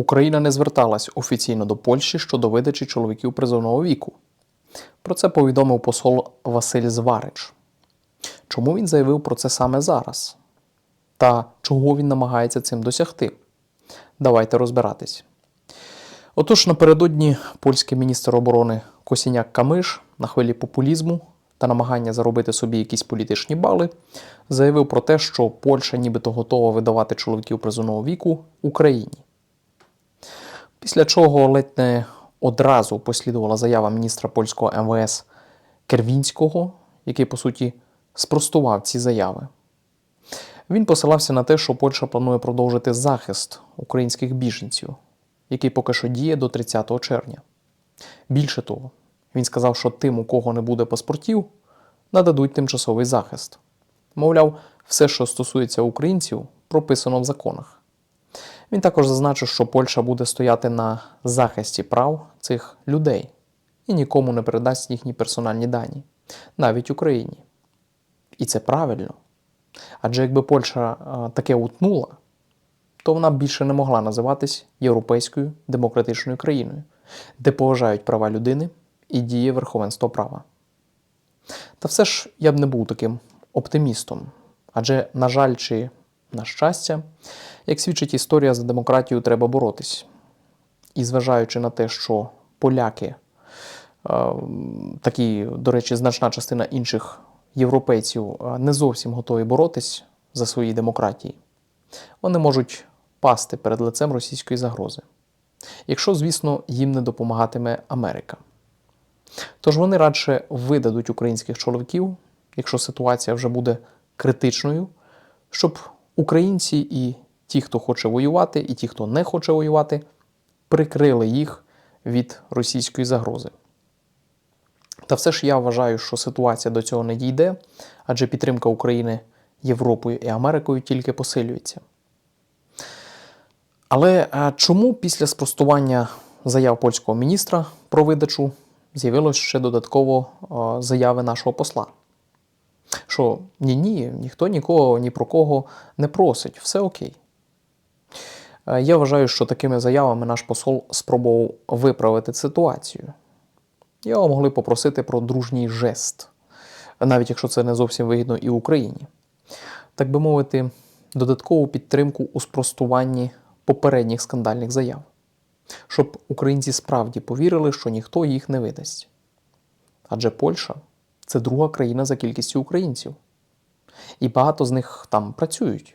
Україна не зверталась офіційно до Польщі щодо видачі чоловіків призовного віку. Про це повідомив посол Василь Зварич. Чому він заявив про це саме зараз? Та чого він намагається цим досягти? Давайте розбиратись. Отож, напередодні польський міністр оборони Косіняк Камиш на хвилі популізму та намагання заробити собі якісь політичні бали заявив про те, що Польща нібито готова видавати чоловіків призовного віку Україні. Після чого ледь не одразу послідувала заява міністра польського МВС Кервінського, який, по суті, спростував ці заяви. Він посилався на те, що Польща планує продовжити захист українських біженців, який поки що діє до 30 червня. Більше того, він сказав, що тим, у кого не буде паспортів, нададуть тимчасовий захист. Мовляв, все, що стосується українців, прописано в законах. Він також зазначив, що Польща буде стояти на захисті прав цих людей і нікому не передасть їхні персональні дані, навіть Україні. І це правильно. Адже якби Польща таке утнула, то вона б більше не могла називатись європейською демократичною країною, де поважають права людини і діє верховенство права. Та все ж я б не був таким оптимістом, адже, на жаль, чи на щастя, як свідчить історія за демократію, треба боротись. І зважаючи на те, що поляки, е, такі, до речі, значна частина інших європейців е, не зовсім готові боротись за свої демократії, вони можуть пасти перед лицем російської загрози. Якщо, звісно, їм не допомагатиме Америка. Тож вони радше видадуть українських чоловіків, якщо ситуація вже буде критичною, щоб українці і ті, хто хоче воювати, і ті, хто не хоче воювати, прикрили їх від російської загрози. Та все ж я вважаю, що ситуація до цього не дійде, адже підтримка України Європою і Америкою тільки посилюється. Але чому після спростування заяв польського міністра про видачу з'явилось ще додатково заяви нашого посла? Що ні, ні, ніхто нікого ні про кого не просить, все окей. Е, Я вважаю, що такими заявами наш посол спробував виправити ситуацію. Його могли попросити про дружній жест, навіть якщо це не зовсім вигідно і Україні. Так би мовити, додаткову підтримку у спростуванні попередніх скандальних заяв, щоб українці справді повірили, що ніхто їх не видасть. Адже Польща це друга країна за кількістю українців. І багато з них там працюють,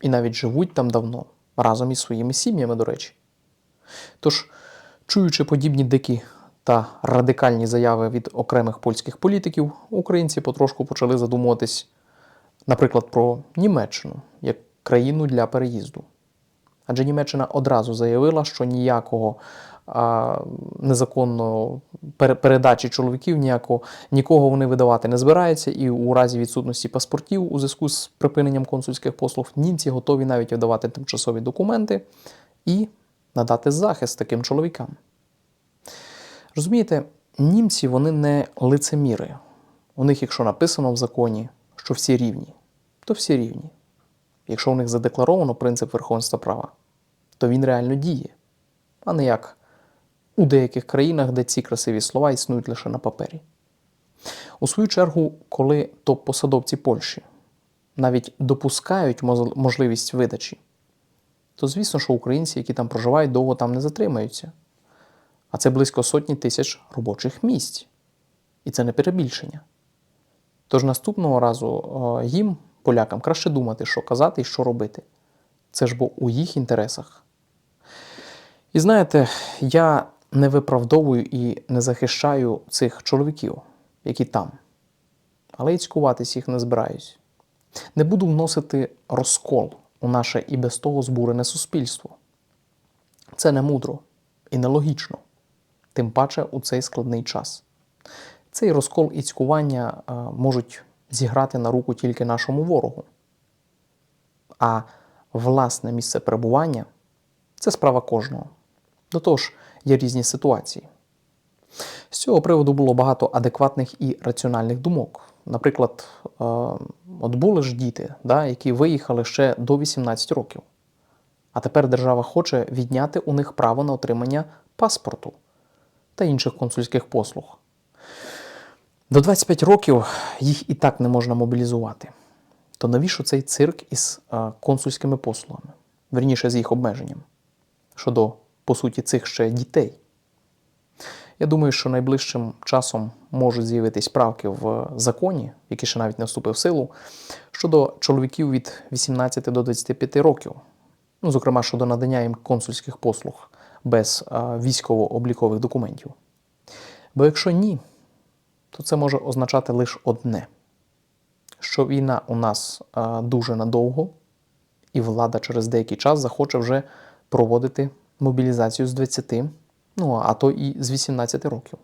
і навіть живуть там давно, разом із своїми сім'ями, до речі. Тож, чуючи подібні дикі та радикальні заяви від окремих польських політиків, українці потрошку почали задумуватись, наприклад, про Німеччину як країну для переїзду. Адже Німеччина одразу заявила, що ніякого пере- передачі чоловіків, ніякого, нікого вони видавати не збираються, і у разі відсутності паспортів у зв'язку з припиненням консульських послуг німці готові навіть видавати тимчасові документи і надати захист таким чоловікам. Розумієте, німці вони не лицеміри. У них, якщо написано в законі, що всі рівні, то всі рівні. Якщо у них задекларовано принцип верховенства права, то він реально діє, а не як у деяких країнах, де ці красиві слова існують лише на папері. У свою чергу, коли топ-посадовці Польщі навіть допускають можливість видачі, то звісно, що українці, які там проживають, довго там не затримаються. А це близько сотні тисяч робочих місць. І це не перебільшення. Тож наступного разу е, їм, полякам, краще думати, що казати і що робити. Це ж бо у їх інтересах. І знаєте, я не виправдовую і не захищаю цих чоловіків, які там. Але й цькуватись їх не збираюсь. Не буду вносити розкол у наше і без того збурене суспільство. Це не мудро і нелогічно, тим паче у цей складний час. Цей розкол і цькування е, можуть зіграти на руку тільки нашому ворогу. А власне місце перебування це справа кожного. До того ж, є різні ситуації. З цього приводу було багато адекватних і раціональних думок. Наприклад, е, от були ж діти, да, які виїхали ще до 18 років. А тепер держава хоче відняти у них право на отримання паспорту та інших консульських послуг. До 25 років їх і так не можна мобілізувати. То навіщо цей цирк із е, консульськими послугами? Верніше з їх обмеженням щодо, по суті, цих ще дітей. Я думаю, що найближчим часом можуть з'явитись правки в законі, який ще навіть не вступив в силу, щодо чоловіків від 18 до 25 років, ну, зокрема щодо надання їм консульських послуг без е, військово-облікових документів. Бо якщо ні, то це може означати лише одне: що війна у нас е, дуже надовго, і влада через деякий час захоче вже проводити мобілізацію з 20, ну а то і з 18 років.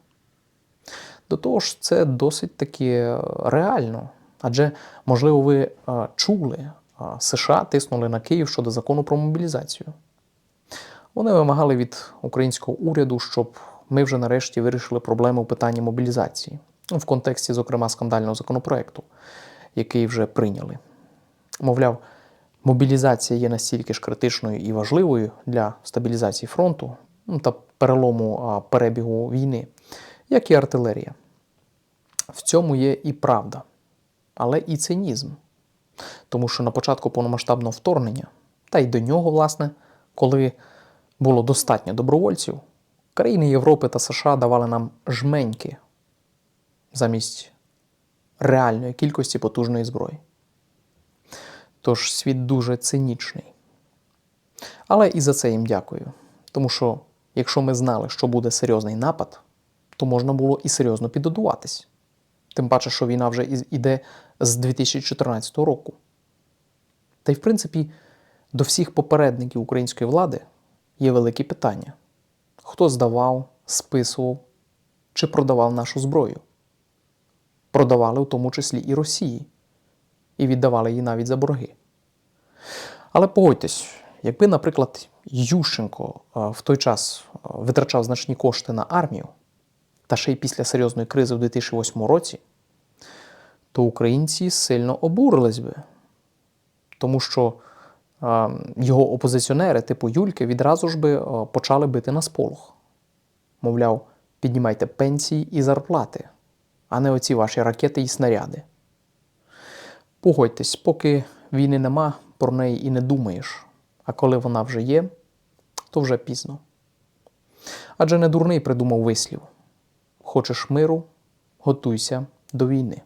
До того ж, це досить таки е, реально. Адже, можливо, ви е, чули, е, США тиснули на Київ щодо закону про мобілізацію. Вони вимагали від українського уряду, щоб ми вже нарешті вирішили проблему питанні мобілізації Ну, в контексті, зокрема, скандального законопроекту, який вже прийняли. Мовляв, мобілізація є настільки ж критичною і важливою для стабілізації фронту ну, та перелому перебігу війни, як і артилерія. В цьому є і правда, але і цинізм. Тому що на початку повномасштабного вторгнення, та й до нього, власне, коли було достатньо добровольців, країни Європи та США давали нам жменьки замість реальної кількості потужної зброї. Тож світ дуже цинічний. Але і за це їм дякую. Тому що, якщо ми знали, що буде серйозний напад, то можна було і серйозно підготуватись. Тим паче, що війна вже іде з 2014 року. Та й, в принципі, до всіх попередників української влади є великі питання: хто здавав, списував чи продавав нашу зброю? Продавали в тому числі і Росії, і віддавали її навіть за борги. Але погодьтесь, якби, наприклад, Ющенко е, в той час е, витрачав значні кошти на армію, та ще й після серйозної кризи в 2008 році, то українці сильно обурились би. Тому що е, його опозиціонери, типу Юльки, відразу ж би почали бити на сполох. Мовляв, піднімайте пенсії і зарплати, а не оці ваші ракети і снаряди. Погодьтесь, поки війни нема, про неї і не думаєш. А коли вона вже є, то вже пізно. Адже не дурний придумав вислів: хочеш миру, готуйся до війни.